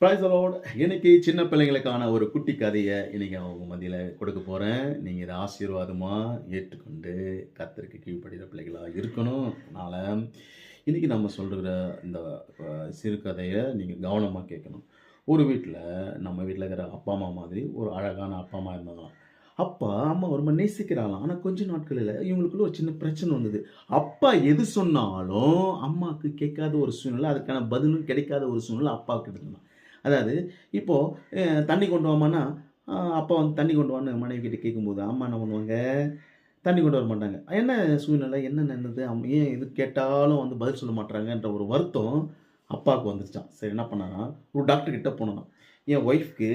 Price allot இன்னைக்கு சின்ன பிள்ளைங்களுக்கான ஒரு குட்டி கதையை இன்னைக்கு அவங்க மத்தியில் கொடுக்க போகிறேன் நீங்கள் இதை ஆசீர்வாதமாக ஏற்றுக்கொண்டு கத்தருக்கு கீழ்ப்படுகிற பிள்ளைகளாக இருக்கணும். அதனால் இன்றைக்கி நம்ம சொல்கிற இந்த சிறுகதையை நீங்கள் கவனமாக கேட்கணும். ஒரு வீட்டில் நம்ம வீட்டில் இருக்கிற அப்பா அம்மா மாதிரி ஒரு அழகான அப்பா அம்மா இருந்தாங்களாம். அப்பா அம்மா ரொம்ப நேசிக்கிறாங்களாம். ஆனால் கொஞ்ச நாட்களில் இவங்களுக்குள்ள ஒரு சின்ன பிரச்சனை வந்தது. அப்பா எது சொன்னாலும் அம்மாவுக்கு கேட்காத ஒரு சூழ்நிலை அதுக்கான பதிலும் கிடைக்காத ஒரு சூழ்நிலை அப்பாவுக்கு இருந்தான் அதாவது இப்போது தண்ணி கொண்டு வாமான்னா அப்பா வந்து தண்ணி கொண்டு வான்னு மனைவி கிட்டே கேட்கும்போது அம்மா என்ன பண்ணுவாங்க? தண்ணி கொண்டு வர மாட்டாங்க. என்ன சூழ்நிலை? என்ன என்னது? அம்மா ஏன் இது கேட்டாலும் வந்து பதில் சொல்ல மாட்டாங்கன்ற ஒரு வருத்தம் அப்பாவுக்கு வந்துருச்சான் சரி என்ன பண்ணானா ஒரு டாக்டர் கிட்ட போனான் என் ஒய்ஃப்க்கு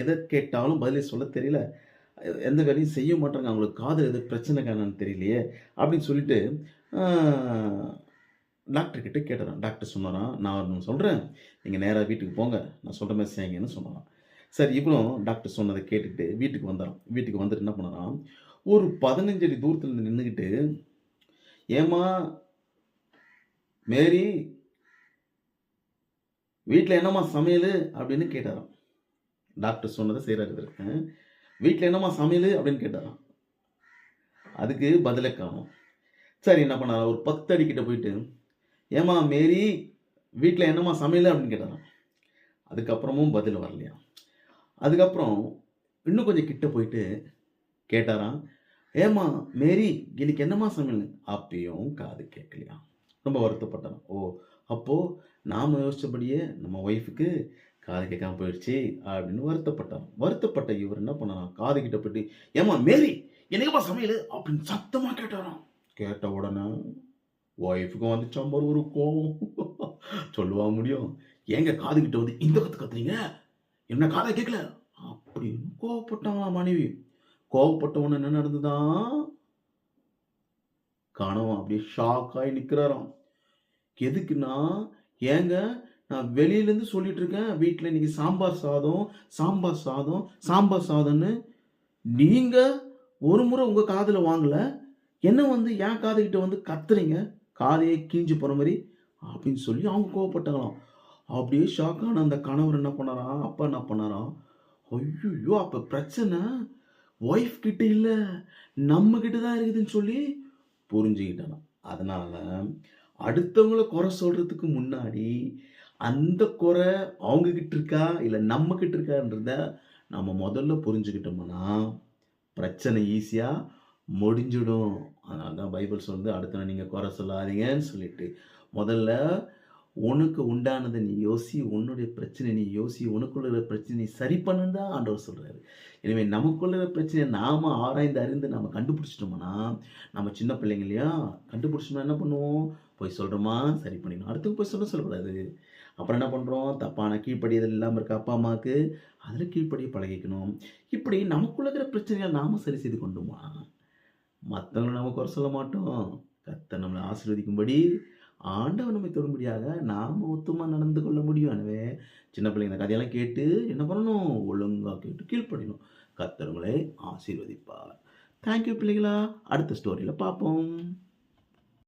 எதை கேட்டாலும் பதில் சொல்ல தெரியல. எந்த வேலையும் செய்ய மாட்டாங்க அவங்களுக்கு காதல் எது பிரச்சனை காரணம்னு தெரியலையே அப்படின்னு சொல்லிட்டு டாக்டர் கிட்ட கேட்டுறான் டாக்டர் சொன்னாரான் நான் ஒன்று சொல்கிறேன் நீங்கள் நேராக வீட்டுக்கு போங்க நான் சொல்கிற மாதிரி செய்யுங்கன்னு சொன்னாரான் சரி இவ்வளோ டாக்டர் சொன்னதை கேட்டுக்கிட்டு வீட்டுக்கு வந்துடுறான் வீட்டுக்கு வந்துட்டு என்ன பண்ணுறான் ஒரு பதினஞ்சு அடி இருந்து நின்றுக்கிட்டு ஏமா மேரி வீட்டில் என்னம்மா சமையல்? அப்படின்னு கேட்டாராம் டாக்டர் சொன்னதை செய்கிறாரு வீட்டில் என்னம்மா சமையல்? அப்படின்னு கேட்டாராம் அதுக்கு பதிலை காணும். சரி என்ன பண்ணார் ஒரு பத்து அடிக்கிட்ட போயிட்டு ஏமா மேரி வீட்டில் என்னம்மா சமையல்? அப்படின்னு கேட்டாராம். அதுக்கப்புறமும் பதில் வரலையா? அதுக்கப்புறம் இன்னும் கொஞ்சம் கிட்ட போயிட்டு கேட்டாராம். ஏமா மேரி இன்னைக்கு என்னம்மா சமையல்? அப்பயும் காது கேட்கலையா? ரொம்ப வருத்தப்பட்டான் ஓ அப்போது நாம் யோசித்தபடியே நம்ம ஒய்ஃபுக்கு காது கேட்காம போயிடுச்சு அப்படின்னு வருத்தப்பட்டான் வருத்தப்பட்ட இவர் என்ன பண்ணாராம்? காது கிட்ட போயிட்டு ஏமா மேரி என்னைக்குமா சமையல்? அப்படின்னு சத்தமாக கேட்டாராம். கேட்ட உடனே ஒய்ஃபுக்கும் வந்துச்சாம் பாரு ஒரு கோவம். சொல்லுவா முடியும். ஏங்க காது கிட்ட வந்து இந்த கத்து கத்துறீங்க? என்ன காதை கேட்கல அப்படின்னு கோவப்பட்டாங்களா மனைவி. கோவப்பட்டவன என்ன நடந்துதான் கணவன் அப்படியே ஷாக் ஆகி நிற்கிறாராம் எதுக்குன்னா ஏங்க நான் வெளியிலேருந்து சொல்லிட்டு இருக்கேன். வீட்டில் இன்னைக்கு சாம்பார் சாதம் சாம்பார் சாதம் சாம்பார் சாதம்னு. நீங்கள் ஒரு முறை உங்கள் காதில் வாங்கலை. என்ன வந்து என் காதுகிட்ட வந்து கத்துறீங்க? காதையே கீஞ்சு போகிற மாதிரி அப்படின்னு சொல்லி அவங்க கோவப்பட்டாங்களாம். அப்படியே ஷாக்கான அந்த கணவர் என்ன பண்ணாராம் அப்பா என்ன பண்ணாராம் ஐயோ அப்போ பிரச்சனை? ஒய்ஃப் கிட்ட இல்லை நம்ம கிட்ட தான் இருக்குதுன்னு சொல்லி புரிஞ்சுக்கிட்டானாம் அதனால அடுத்தவங்கள குறை சொல்கிறதுக்கு முன்னாடி அந்த குறை அவங்க கிட்ட இருக்கா? இல்லை நம்மக்கிட்ட இருக்கான்றத நம்ம முதல்ல புரிஞ்சுக்கிட்டோம்னா பிரச்சனை ஈஸியாக முடிஞ்சிடும். அதனால தான் பைபிள் சொல்லுது அடுத்த நீங்கள் குறை சொல்லாதீங்கன்னு சொல்லிட்டு முதல்ல உனக்கு உண்டானதை நீ யோசி உன்னுடைய பிரச்சனை நீ யோசி உனக்குள்ள இருக்கிற பிரச்சனை நீ சரி பண்ணுன்னு தான் ஆண்டவர் சொல்கிறாரு எனவே நமக்குள்ள இருக்கிற பிரச்சனையை நாம் ஆராய்ந்து அறிந்து நம்ம கண்டுபிடிச்சிட்டோம்னா நம்ம சின்ன பிள்ளைங்க இல்லையா? கண்டுபிடிச்சோம்னா என்ன பண்ணுவோம்? போய் சொல்கிறோமா சரி பண்ணிடணும். அடுத்து போய் சொல்ல சொல்லக்கூடாது. அப்புறம் என்ன பண்ணுறோம் தப்பான கீழ்ப்படியதில் இல்லாமல் இருக்க அப்பா அம்மாவுக்கு அதில் கீழ்ப்படியை பழகிக்கணும். இப்படி நமக்குள்ள இருக்கிற பிரச்சனைகள் நாம் சரி செய்து கொண்டுமா? மற்றவங்களை நம்ம குறை சொல்ல மாட்டோம். கத்தை நம்மளை ஆசீர்வதிக்கும்படி ஆண்டவன் நம்மை தொடும்படியாக நாம் ஒத்துமாக நடந்து கொள்ள முடியும். எனவே சின்ன பிள்ளைங்க இந்த கதையெல்லாம் கேட்டு என்ன பண்ணணும்? ஒழுங்காக கேட்டு கீழ்ப்படியணும். கத்தவங்களை ஆசீர்வதிப்பார். தேங்க்யூ பிள்ளைகளா. அடுத்த ஸ்டோரியில் பார்ப்போம்.